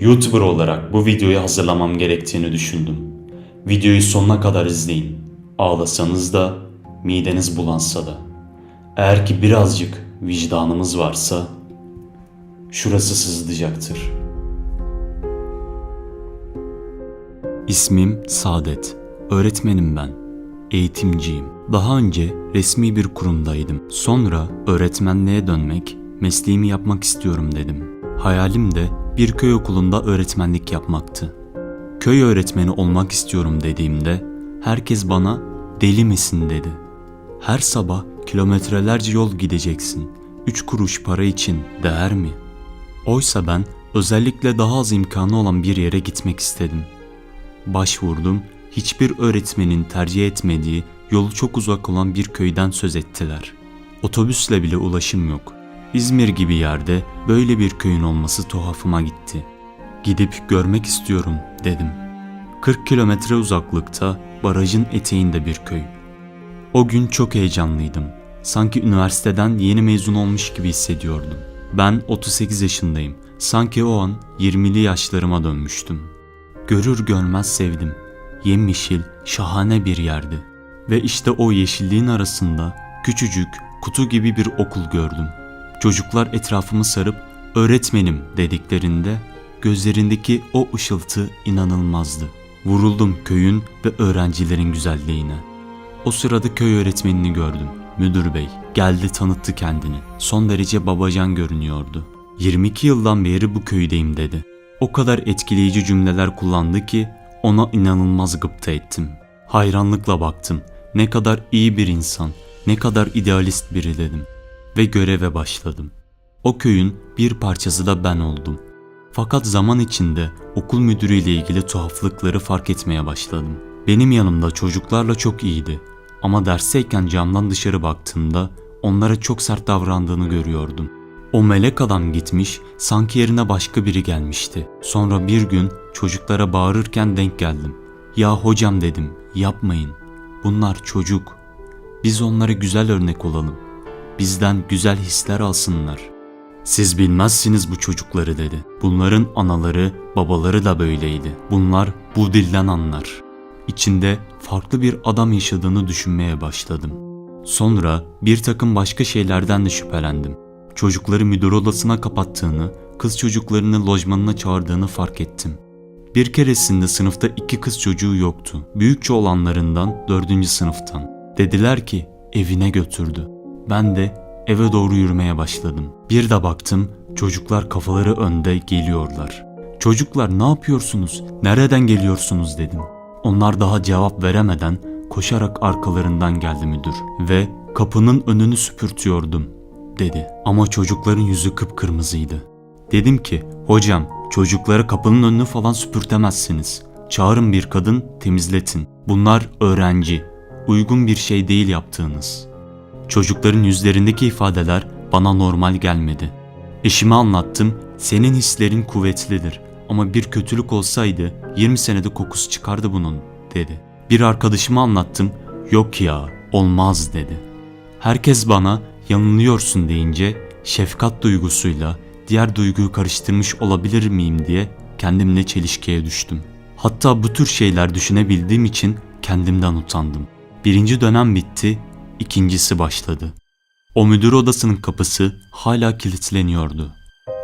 YouTuber olarak bu videoyu hazırlamam gerektiğini düşündüm. Videoyu sonuna kadar izleyin. Ağlasanız da, mideniz bulansa da. Eğer ki birazcık vicdanımız varsa, şurası sızlayacaktır. İsmim Saadet. Öğretmenim ben. Eğitimciyim. Daha önce resmi bir kurumdaydım. Sonra öğretmenliğe dönmek, mesleğimi yapmak istiyorum dedim. Hayalim de bir köy okulunda öğretmenlik yapmaktı. Köy öğretmeni olmak istiyorum dediğimde herkes bana deli misin dedi. Her sabah kilometrelerce yol gideceksin. Üç kuruş para için değer mi? Oysa ben özellikle daha az imkanı olan bir yere gitmek istedim. Başvurdum, hiçbir öğretmenin tercih etmediği yolu çok uzak olan bir köyden söz ettiler. Otobüsle bile ulaşım yok. İzmir gibi yerde böyle bir köyün olması tuhafıma gitti. Gidip görmek istiyorum dedim. 40 kilometre uzaklıkta barajın eteğinde bir köy. O gün çok heyecanlıydım. Sanki üniversiteden yeni mezun olmuş gibi hissediyordum. Ben 38 yaşındayım. Sanki o an 20'li yaşlarıma dönmüştüm. Görür görmez sevdim. Yemyeşil, şahane bir yerdi. Ve işte o yeşilliğin arasında küçücük, kutu gibi bir okul gördüm. Çocuklar etrafımı sarıp öğretmenim dediklerinde gözlerindeki o ışıltı inanılmazdı. Vuruldum köyün ve öğrencilerin güzelliğine. O sırada köy öğretmenini gördüm. Müdür bey geldi tanıttı kendini. Son derece babacan görünüyordu. 22 yıldan beri bu köydeyim dedi. O kadar etkileyici cümleler kullandı ki ona inanılmaz gıpta ettim. Hayranlıkla baktım. Ne kadar iyi bir insan, ne kadar idealist biri dedim. Ve göreve başladım. O köyün bir parçası da ben oldum. Fakat zaman içinde okul müdürüyle ilgili tuhaflıkları fark etmeye başladım. Benim yanımda çocuklarla çok iyiydi. Ama dersteyken camdan dışarı baktığımda onlara çok sert davrandığını görüyordum. O melek adam gitmiş, sanki yerine başka biri gelmişti. Sonra bir gün çocuklara bağırırken denk geldim. Ya hocam dedim, yapmayın. Bunlar çocuk. Biz onlara güzel örnek olalım. Bizden güzel hisler alsınlar. Siz bilmezsiniz bu çocukları dedi. Bunların anaları, babaları da böyleydi. Bunlar bu dilden anlar. İçinde farklı bir adam yaşadığını düşünmeye başladım. Sonra bir takım başka şeylerden de şüphelendim. Çocukları müdür odasına kapattığını, kız çocuklarını lojmanına çağırdığını fark ettim. Bir keresinde sınıfta iki kız çocuğu yoktu. Büyükçe olanlarından dördüncü sınıftan. Dediler ki evine götürdü. Ben de eve doğru yürümeye başladım. Bir de baktım çocuklar kafaları önde geliyorlar. Çocuklar ne yapıyorsunuz? Nereden geliyorsunuz dedim. Onlar daha cevap veremeden koşarak arkalarından geldi müdür ve kapının önünü süpürtüyordum dedi. Ama çocukların yüzü kıpkırmızıydı. Dedim ki hocam çocukları kapının önünü falan süpürtemezsiniz. Çağırın bir kadın temizletin. Bunlar öğrenci. Uygun bir şey değil yaptığınız. Çocukların yüzlerindeki ifadeler bana normal gelmedi. Eşime anlattım. Senin hislerin kuvvetlidir ama bir kötülük olsaydı 20 senede kokusu çıkardı bunun dedi. Bir arkadaşıma anlattım. Yok ya olmaz dedi. Herkes bana yanılıyorsun deyince şefkat duygusuyla diğer duyguyu karıştırmış olabilir miyim diye kendimle çelişkiye düştüm. Hatta bu tür şeyler düşünebildiğim için kendimden utandım. Birinci dönem bitti, ikincisi başladı. O müdür odasının kapısı hala kilitleniyordu.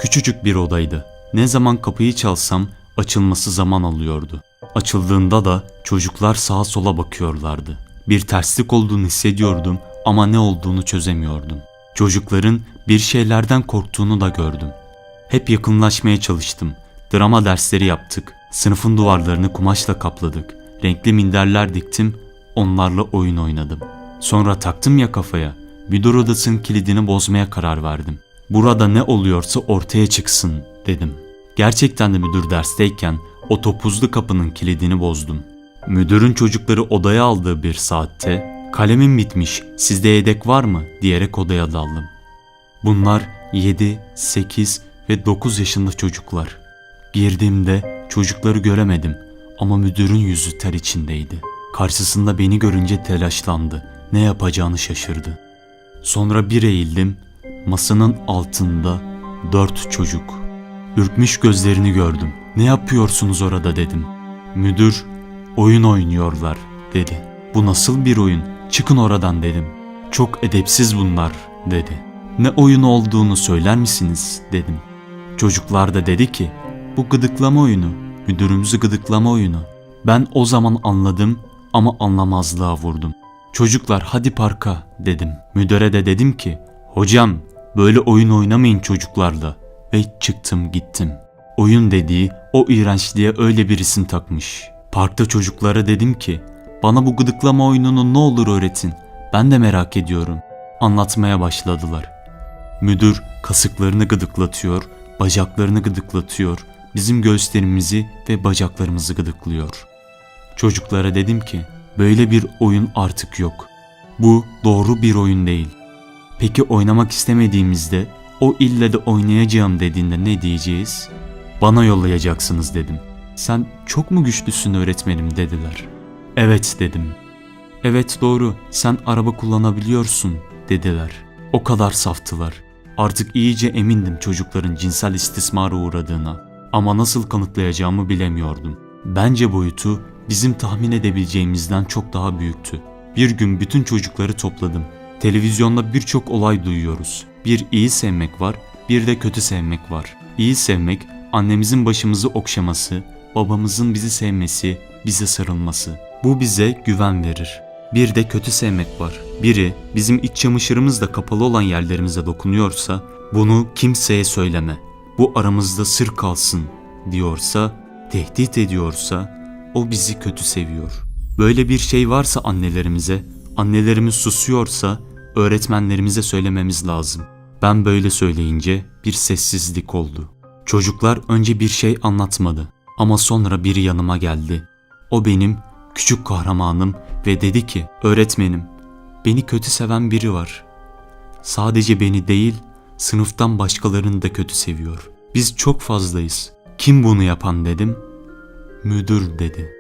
Küçücük bir odaydı. Ne zaman kapıyı çalsam açılması zaman alıyordu. Açıldığında da çocuklar sağa sola bakıyorlardı. Bir terslik olduğunu hissediyordum ama ne olduğunu çözemiyordum. Çocukların bir şeylerden korktuğunu da gördüm. Hep yakınlaşmaya çalıştım. Drama dersleri yaptık. Sınıfın duvarlarını kumaşla kapladık. Renkli minderler diktim. Onlarla oyun oynadım. Sonra taktım ya kafaya. Müdür odasının kilidini bozmaya karar verdim. Burada ne oluyorsa ortaya çıksın dedim. Gerçekten de müdür dersteyken o topuzlu kapının kilidini bozdum. Müdürün çocukları odaya aldığı bir saatte kalemim bitmiş sizde yedek var mı diyerek odaya daldım. Bunlar 7, 8 ve 9 yaşında çocuklar. Girdiğimde çocukları göremedim ama müdürün yüzü ter içindeydi. Karşısında beni görünce telaşlandı. Ne yapacağını şaşırdı. Sonra bir eğildim. Masanın altında dört çocuk. Ürkmüş gözlerini gördüm. Ne yapıyorsunuz orada dedim. Müdür, oyun oynuyorlar dedi. Bu nasıl bir oyun? Çıkın oradan dedim. Çok edepsiz bunlar dedi. Ne oyun olduğunu söyler misiniz dedim. Çocuklar da dedi ki bu gıdıklama oyunu, müdürümüzü gıdıklama oyunu. Ben o zaman anladım ama anlamazlığa vurdum. Çocuklar hadi parka dedim. Müdüre de dedim ki hocam böyle oyun oynamayın çocuklarla. Ve çıktım gittim. Oyun dediği o iğrençliğe öyle bir isim takmış. Parkta çocuklara dedim ki bana bu gıdıklama oyununu ne olur öğretin. Ben de merak ediyorum. Anlatmaya başladılar. Müdür kasıklarını gıdıklatıyor, bacaklarını gıdıklatıyor, bizim göğüslerimizi ve bacaklarımızı gıdıklıyor. Çocuklara dedim ki, böyle bir oyun artık yok. Bu doğru bir oyun değil. Peki oynamak istemediğimizde, o ille de oynayacağım dediğinde ne diyeceğiz? Bana yollayacaksınız dedim. Sen çok mu güçlüsün öğretmenim dediler. Evet dedim. Evet doğru, sen araba kullanabiliyorsun dediler. O kadar saftılar. Artık iyice emindim çocukların cinsel istismara uğradığına. Ama nasıl kanıtlayacağımı bilemiyordum. Bence boyutu bizim tahmin edebileceğimizden çok daha büyüktü. Bir gün bütün çocukları topladım. Televizyonda birçok olay duyuyoruz. Bir iyi sevmek var, bir de kötü sevmek var. İyi sevmek, annemizin başımızı okşaması, babamızın bizi sevmesi, bize sarılması. Bu bize güven verir. Bir de kötü sevmek var. Biri bizim iç çamaşırımızla kapalı olan yerlerimize dokunuyorsa bunu kimseye söyleme. Bu aramızda sır kalsın diyorsa, tehdit ediyorsa o bizi kötü seviyor. Böyle bir şey varsa annelerimize, annelerimiz susuyorsa öğretmenlerimize söylememiz lazım. Ben böyle söyleyince bir sessizlik oldu. Çocuklar önce bir şey anlatmadı ama sonra biri yanıma geldi. O benim küçük kahramanım ve dedi ki öğretmenim beni kötü seven biri var. Sadece beni değil sınıftan başkalarını da kötü seviyor. Biz çok fazlayız. Kim bunu yapan dedim. Müdür dedi.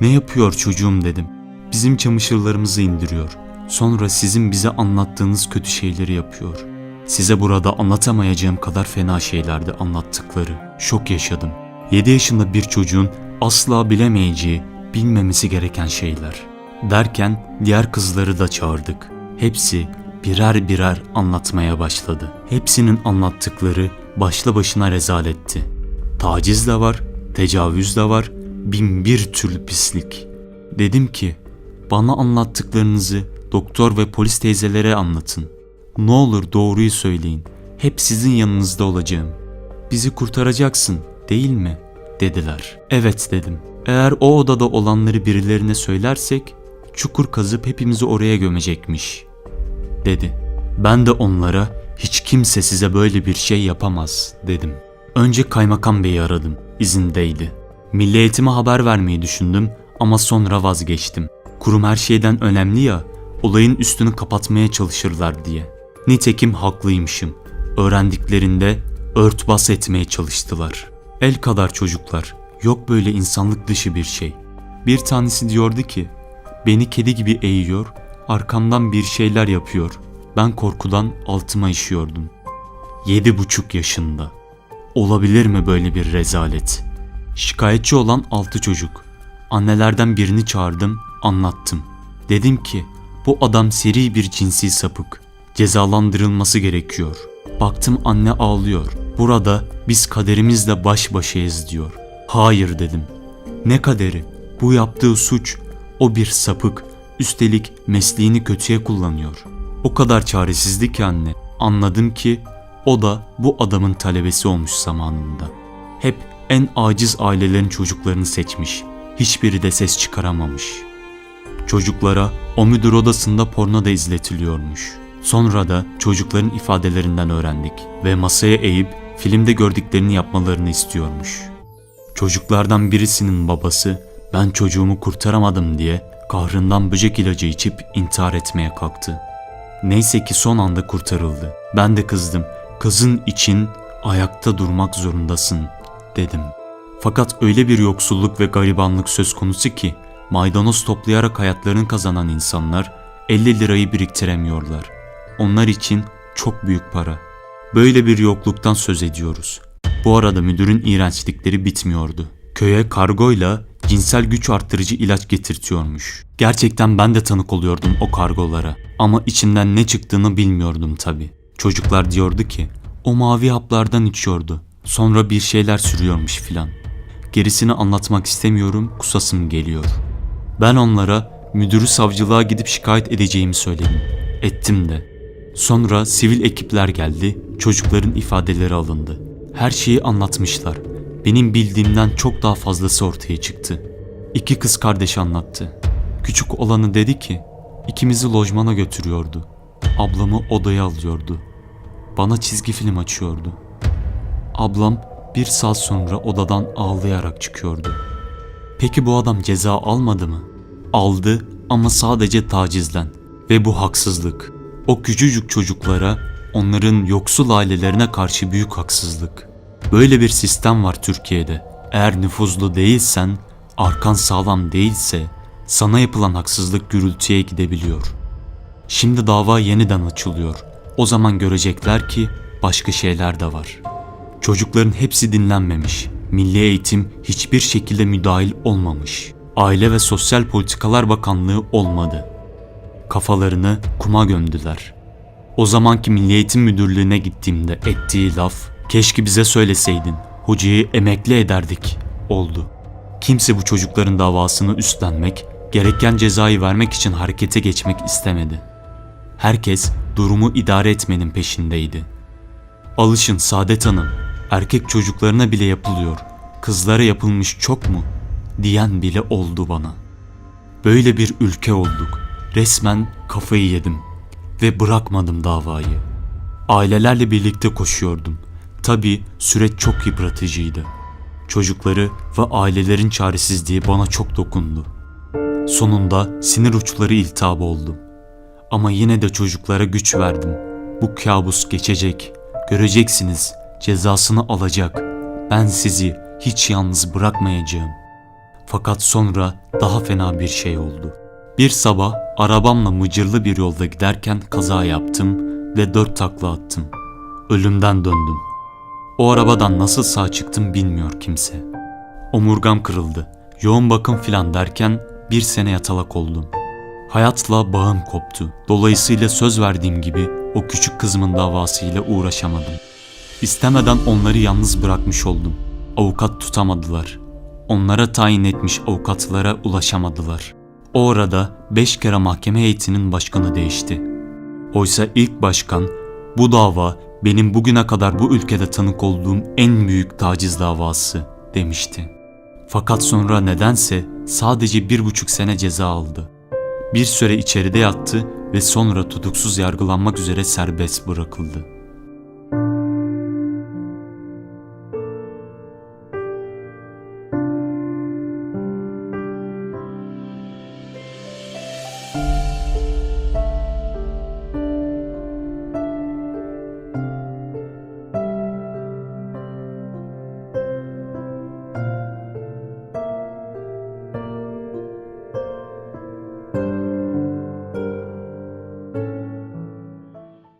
Ne yapıyor çocuğum dedim. Bizim çamaşırlarımızı indiriyor. Sonra sizin bize anlattığınız kötü şeyleri yapıyor. Size burada anlatamayacağım kadar fena şeylerdi anlattıkları. Şok yaşadım. 7 yaşında bir çocuğun asla bilemeyeceği, bilmemesi gereken şeyler. Derken diğer kızları da çağırdık. Hepsi birer birer anlatmaya başladı. Hepsinin anlattıkları başlı başına rezaletti. Taciz de var, tecavüz de var, bin bir türlü pislik. Dedim ki, bana anlattıklarınızı doktor ve polis teyzelere anlatın. Ne olur doğruyu söyleyin. Hep sizin yanınızda olacağım. Bizi kurtaracaksın, değil mi? dediler. Evet dedim. Eğer o odada olanları birilerine söylersek çukur kazıp hepimizi oraya gömecekmiş dedi. Ben de onlara hiç kimse size böyle bir şey yapamaz dedim. Önce kaymakam beyi aradım. izindeydi. Milli eğitime haber vermeyi düşündüm ama sonra vazgeçtim. Kurum her şeyden önemli ya, olayın üstünü kapatmaya çalışırlar diye. Nitekim haklıymışım. Öğrendiklerinde örtbas etmeye çalıştılar. El kadar çocuklar. Yok böyle insanlık dışı bir şey. Bir tanesi diyordu ki, beni kedi gibi eğiyor, arkamdan bir şeyler yapıyor. Ben korkudan altıma işiyordum. Yedi buçuk yaşında. Olabilir mi böyle bir rezalet? Şikayetçi olan altı çocuk. Annelerden birini çağırdım, anlattım. Dedim ki, bu adam seri bir cinsi sapık. Cezalandırılması gerekiyor. Baktım anne ağlıyor. Burada biz kaderimizle baş başayız diyor. Hayır dedim. Ne kaderi? Bu yaptığı suç. O bir sapık. Üstelik mesleğini kötüye kullanıyor. O kadar çaresizdi ki anne. Anladım ki o da bu adamın talebesi olmuş zamanında. Hep en aciz ailelerin çocuklarını seçmiş. Hiçbiri de ses çıkaramamış. Çocuklara o müdür odasında porno da izletiliyormuş. Sonra da çocukların ifadelerinden öğrendik ve masaya eğip filmde gördüklerini yapmalarını istiyormuş. Çocuklardan birisinin babası ben çocuğumu kurtaramadım diye kahrından böcek ilacı içip intihar etmeye kalktı. Neyse ki son anda kurtarıldı. Ben de kızdım. Kızın için ayakta durmak zorundasın dedim. Fakat öyle bir yoksulluk ve garibanlık söz konusu ki maydanoz toplayarak hayatlarını kazanan insanlar 50 lirayı biriktiremiyorlar. Onlar için çok büyük para. Böyle bir yokluktan söz ediyoruz. Bu arada müdürün iğrençlikleri bitmiyordu. Köye kargoyla cinsel güç arttırıcı ilaç getirtiyormuş. Gerçekten ben de tanık oluyordum o kargolara. Ama içinden ne çıktığını bilmiyordum tabi. Çocuklar diyordu ki o mavi haplardan içiyordu. Sonra bir şeyler sürüyormuş filan. Gerisini anlatmak istemiyorum, kusasım geliyor. Ben onlara müdürü savcılığa gidip şikayet edeceğimi söyledim. Ettim de. Sonra sivil ekipler geldi, çocukların ifadeleri alındı. Her şeyi anlatmışlar. Benim bildiğimden çok daha fazlası ortaya çıktı. İki kız kardeş anlattı. Küçük olanı dedi ki, ikimizi lojmana götürüyordu. Ablamı odaya alıyordu. Bana çizgi film açıyordu. Ablam bir saat sonra odadan ağlayarak çıkıyordu. Peki bu adam ceza almadı mı? Aldı ama sadece tacizden. Ve bu haksızlık. O küçücük çocuklara, onların yoksul ailelerine karşı büyük haksızlık. Böyle bir sistem var Türkiye'de. Eğer nüfuzlu değilsen, arkan sağlam değilse, sana yapılan haksızlık gürültüye gidebiliyor. Şimdi dava yeniden açılıyor. O zaman görecekler ki başka şeyler de var. Çocukların hepsi dinlenmemiş. Milli Eğitim hiçbir şekilde müdahil olmamış. Aile ve Sosyal Politikalar Bakanlığı olmadı. Kafalarını kuma gömdüler. O zamanki Milli Eğitim Müdürlüğü'ne gittiğimde ettiği laf, keşke bize söyleseydin, hocayı emekli ederdik, oldu. Kimse bu çocukların davasını üstlenmek, gereken cezayı vermek için harekete geçmek istemedi. Herkes durumu idare etmenin peşindeydi. Alışın Saadet Hanım, erkek çocuklarına bile yapılıyor, kızlara yapılmış çok mu? Diyen bile oldu bana. Böyle bir ülke olduk. Resmen kafayı yedim ve bırakmadım davayı. Ailelerle birlikte koşuyordum. Tabii süreç çok yıpratıcıydı. Çocukları ve ailelerin çaresizliği bana çok dokundu. Sonunda sinir uçları iltihap oldum. Ama yine de çocuklara güç verdim. Bu kabus geçecek. Göreceksiniz. Cezasını alacak. Ben sizi hiç yalnız bırakmayacağım. Fakat sonra daha fena bir şey oldu. Bir sabah arabamla mıcırlı bir yolda giderken kaza yaptım ve dört takla attım. Ölümden döndüm. O arabadan nasıl sağ çıktım bilmiyor kimse. Omurgam kırıldı. Yoğun bakım filan derken bir sene yatalak oldum. Hayatla bağım koptu. Dolayısıyla söz verdiğim gibi o küçük kızımın davasıyla uğraşamadım. İstemeden onları yalnız bırakmış oldum. Avukat tutamadılar. Onlara tayin etmiş avukatlara ulaşamadılar. O arada beş kere mahkeme heyetinin başkanı değişti. Oysa ilk başkan bu dava benim bugüne kadar bu ülkede tanık olduğum en büyük taciz davası demişti. Fakat sonra nedense sadece bir buçuk sene ceza aldı. Bir süre içeride yattı ve sonra tutuksuz yargılanmak üzere serbest bırakıldı.